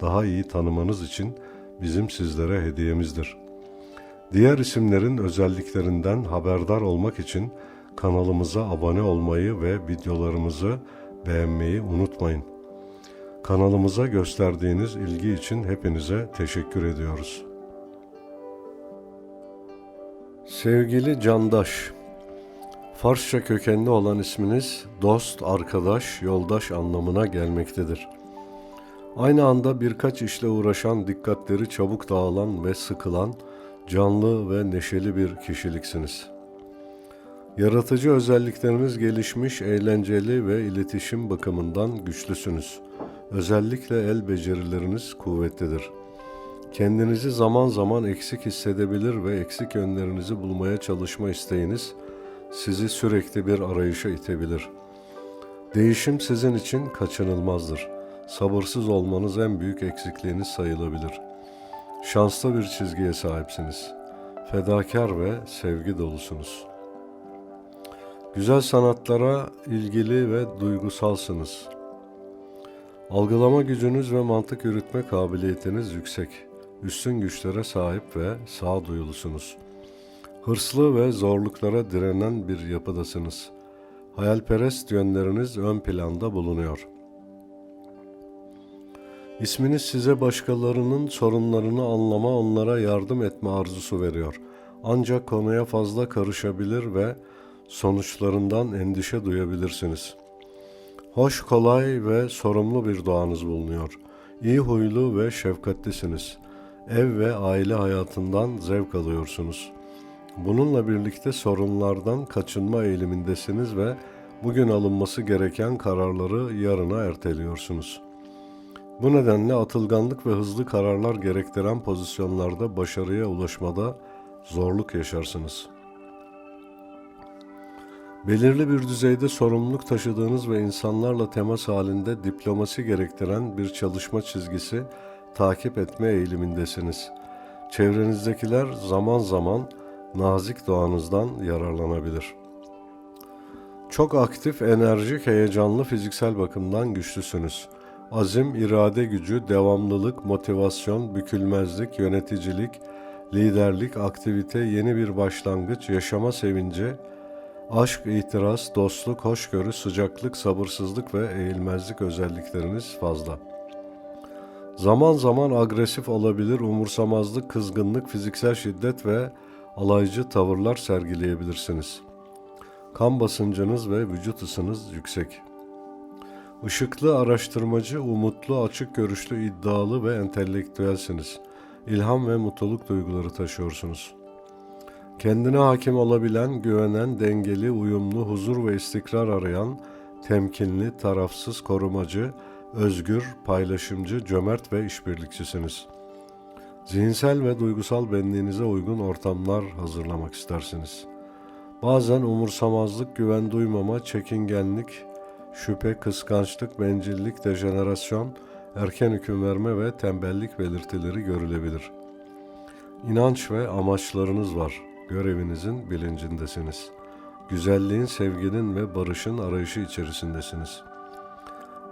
daha iyi tanımanız için bizim sizlere hediyemizdir. Diğer isimlerin özelliklerinden haberdar olmak için kanalımıza abone olmayı ve videolarımızı beğenmeyi unutmayın. Kanalımıza gösterdiğiniz ilgi için hepinize teşekkür ediyoruz. Sevgili Candaş, Farsça kökenli olan isminiz dost, arkadaş, yoldaş anlamına gelmektedir. Aynı anda birkaç işle uğraşan, dikkatleri çabuk dağılan ve sıkılan, canlı ve neşeli bir kişiliksiniz. Yaratıcı özellikleriniz gelişmiş, eğlenceli ve iletişim bakımından güçlüsünüz. Özellikle el becerileriniz kuvvetlidir. Kendinizi zaman zaman eksik hissedebilir ve eksik yönlerinizi bulmaya çalışma isteğiniz sizi sürekli bir arayışa itebilir. Değişim sizin için kaçınılmazdır. Sabırsız olmanız en büyük eksikliğiniz sayılabilir. Şanslı bir çizgiye sahipsiniz. Fedakar ve sevgi dolusunuz. Güzel sanatlara ilgili ve duygusalsınız. Algılama gücünüz ve mantık yürütme kabiliyetiniz yüksek. Üstün güçlere sahip ve sağduyulusunuz. Hırslı ve zorluklara direnen bir yapıdasınız. Hayalperest yönleriniz ön planda bulunuyor. İsminiz size başkalarının sorunlarını anlama, onlara yardım etme arzusu veriyor. Ancak konuya fazla karışabilir ve sonuçlarından endişe duyabilirsiniz. Hoş, kolay ve sorumlu bir doğanız bulunuyor. İyi huylu ve şefkatlisiniz. Ev ve aile hayatından zevk alıyorsunuz. Bununla birlikte sorunlardan kaçınma eğilimindesiniz ve bugün alınması gereken kararları yarına erteliyorsunuz. Bu nedenle atılganlık ve hızlı kararlar gerektiren pozisyonlarda başarıya ulaşmada zorluk yaşarsınız. Belirli bir düzeyde sorumluluk taşıdığınız ve insanlarla temas halinde diplomasi gerektiren bir çalışma çizgisi takip etme eğilimindesiniz. Çevrenizdekiler zaman zaman nazik doğanızdan yararlanabilir. Çok aktif, enerjik, heyecanlı, fiziksel bakımdan güçlüsünüz. Azim, irade gücü, devamlılık, motivasyon, bükülmezlik, yöneticilik, liderlik, aktivite, yeni bir başlangıç, yaşama sevinci, aşk, itiraz, dostluk, hoşgörü, sıcaklık, sabırsızlık ve eğilmezlik özellikleriniz fazla. Zaman zaman agresif olabilir, umursamazlık, kızgınlık, fiziksel şiddet ve alaycı tavırlar sergileyebilirsiniz. Kan basıncınız ve vücut ısınız yüksek. Işıklı, araştırmacı, umutlu, açık görüşlü, iddialı ve entelektüelsiniz. İlham ve mutluluk duyguları taşıyorsunuz. Kendine hakim olabilen, güvenen, dengeli, uyumlu, huzur ve istikrar arayan, temkinli, tarafsız, korumacı, özgür, paylaşımcı, cömert ve işbirlikçisiniz. Zihinsel ve duygusal benliğinize uygun ortamlar hazırlamak istersiniz. Bazen umursamazlık, güven duymama, çekingenlik, şüphe, kıskançlık, bencillik, dejenerasyon, erken hüküm verme ve tembellik belirtileri görülebilir. İnanç ve amaçlarınız var. Görevinizin bilincindesiniz. Güzelliğin, sevginin ve barışın arayışı içerisindesiniz.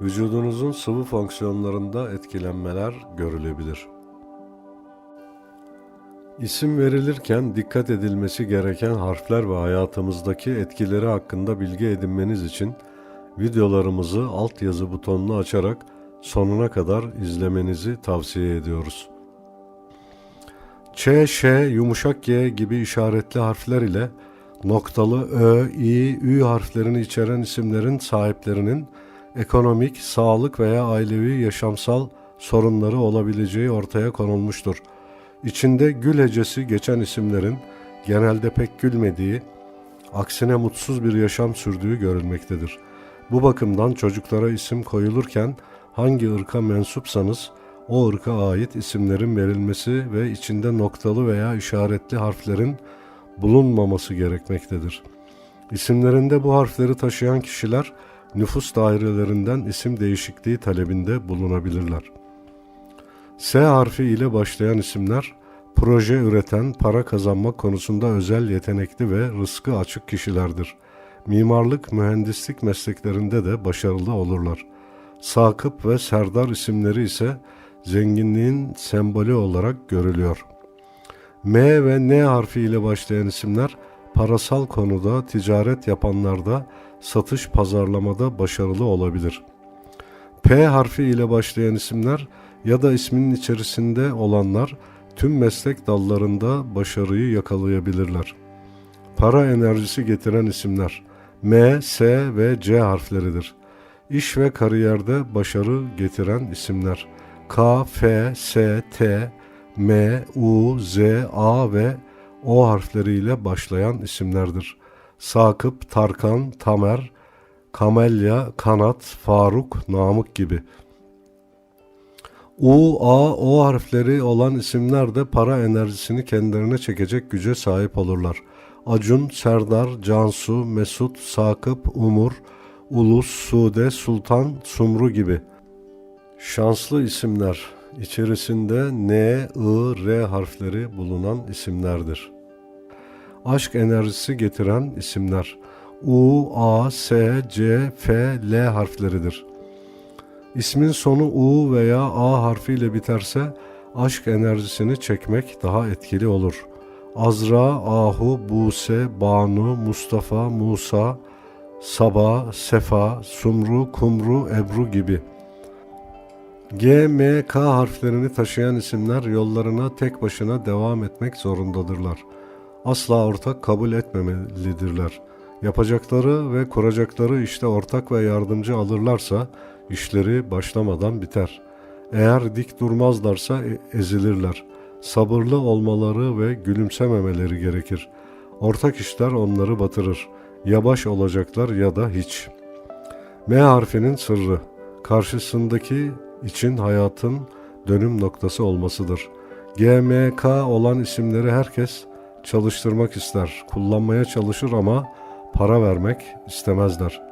Vücudunuzun sıvı fonksiyonlarında etkilenmeler görülebilir. İsim verilirken dikkat edilmesi gereken harfler ve hayatımızdaki etkileri hakkında bilgi edinmeniz için videolarımızı altyazı butonunu açarak sonuna kadar izlemenizi tavsiye ediyoruz. Ç, Ş, yumuşak G gibi işaretli harfler ile noktalı Ö, İ, Ü harflerini içeren isimlerin sahiplerinin ekonomik, sağlık veya ailevi yaşamsal sorunları olabileceği ortaya konulmuştur. İçinde gül hecesi geçen isimlerin genelde pek gülmediği, aksine mutsuz bir yaşam sürdüğü görülmektedir. Bu bakımdan çocuklara isim koyulurken hangi ırka mensupsanız o ırka ait isimlerin verilmesi ve içinde noktalı veya işaretli harflerin bulunmaması gerekmektedir. İsimlerinde bu harfleri taşıyan kişiler nüfus dairelerinden isim değişikliği talebinde bulunabilirler. S harfi ile başlayan isimler proje üreten, para kazanmak konusunda özel yetenekli ve rızkı açık kişilerdir. Mimarlık, mühendislik mesleklerinde de başarılı olurlar. Sakıp ve Serdar isimleri ise zenginliğin sembolü olarak görülüyor. M ve N harfi ile başlayan isimler parasal konuda ticaret yapanlarda satış pazarlamada başarılı olabilir. P harfi ile başlayan isimler ya da isminin içerisinde olanlar tüm meslek dallarında başarıyı yakalayabilirler. Para enerjisi getiren isimler M, S ve C harfleridir. İş ve kariyerde başarı getiren isimler K, F, S, T, M, U, Z, A ve O harfleriyle başlayan isimlerdir. Sakıp, Tarkan, Tamer, Kamelya, Kanat, Faruk, Namık gibi. U, A, O harfleri olan isimler de para enerjisini kendilerine çekecek güce sahip olurlar. Acun, Serdar, Cansu, Mesut, Sakıp, Umur, Ulus, Sude, Sultan, Sumru gibi. Şanslı isimler içerisinde N, I, R harfleri bulunan isimlerdir. Aşk enerjisi getiren isimler U, A, S, C, F, L harfleridir. İsmin sonu U veya A harfiyle biterse aşk enerjisini çekmek daha etkili olur. Azra, Ahu, Buse, Banu, Mustafa, Musa, Saba, Sefa, Sumru, Kumru, Ebru gibi. G, M, K harflerini taşıyan isimler yollarına tek başına devam etmek zorundadırlar. Asla ortak kabul etmemelidirler. Yapacakları ve kuracakları işte ortak ve yardımcı alırlarsa işleri başlamadan biter. Eğer dik durmazlarsa e- ezilirler. Sabırlı olmaları ve gülümsememeleri gerekir. Ortak işler onları batırır. Ya baş olacaklar ya da hiç. M harfinin sırrı karşısındaki için hayatın dönüm noktası olmasıdır. GMK olan isimleri herkes çalıştırmak ister, kullanmaya çalışır ama para vermek istemezler.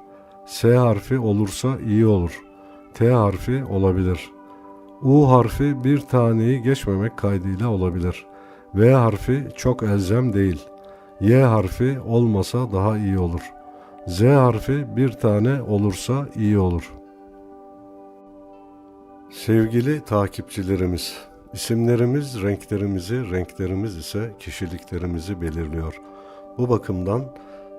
S harfi olursa iyi olur. T harfi olabilir. U harfi bir taneyi geçmemek kaydıyla olabilir. V harfi çok elzem değil. Y harfi olmasa daha iyi olur. Z harfi bir tane olursa iyi olur. Sevgili takipçilerimiz, isimlerimiz renklerimizi, renklerimiz ise kişiliklerimizi belirliyor. Bu bakımdan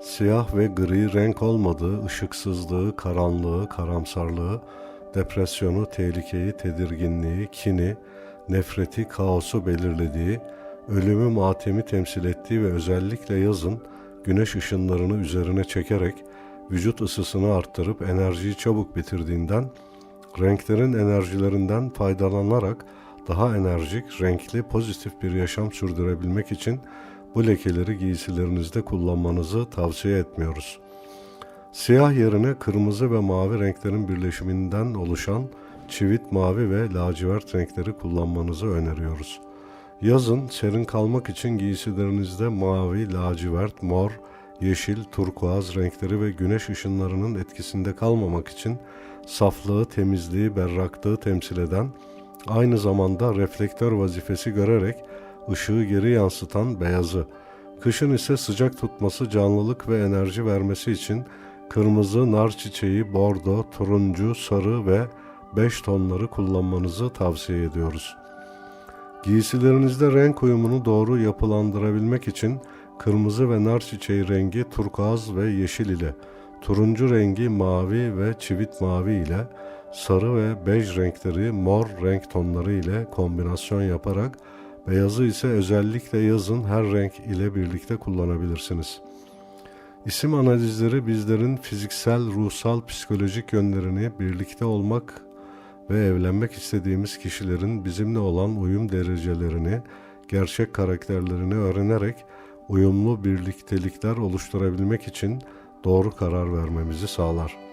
siyah ve gri renk olmadığı, ışıksızlığı, karanlığı, karamsarlığı, depresyonu, tehlikeyi, tedirginliği, kini, nefreti, kaosu belirlediği, ölümü, matemi temsil ettiği ve özellikle yazın güneş ışınlarını üzerine çekerek vücut ısısını arttırıp enerjiyi çabuk bitirdiğinden renklerin enerjilerinden faydalanarak daha enerjik, renkli, pozitif bir yaşam sürdürebilmek için bu lekeleri giysilerinizde kullanmanızı tavsiye etmiyoruz. Siyah yerine kırmızı ve mavi renklerin birleşiminden oluşan çivit mavi ve lacivert renkleri kullanmanızı öneriyoruz. Yazın serin kalmak için giysilerinizde mavi, lacivert, mor, yeşil, turkuaz renkleri ve güneş ışınlarının etkisinde kalmamak için saflığı, temizliği, berraklığı temsil eden Aynı zamanda reflektör vazifesi görerek ışığı geri yansıtan beyazı. Kışın ise sıcak tutması, canlılık ve enerji vermesi için kırmızı, nar çiçeği, bordo, turuncu, sarı ve beş tonları kullanmanızı tavsiye ediyoruz. Giysilerinizde renk uyumunu doğru yapılandırabilmek için kırmızı ve nar çiçeği rengi turkuaz ve yeşil ile, turuncu rengi mavi ve çivit mavi ile, sarı ve bej renkleri mor renk tonları ile kombinasyon yaparak beyazı ise özellikle yazın her renk ile birlikte kullanabilirsiniz. İsim analizleri bizlerin fiziksel, ruhsal, psikolojik yönlerini birlikte olmak ve evlenmek istediğimiz kişilerin bizimle olan uyum derecelerini, gerçek karakterlerini öğrenerek uyumlu birliktelikler oluşturabilmek için doğru karar vermemizi sağlar.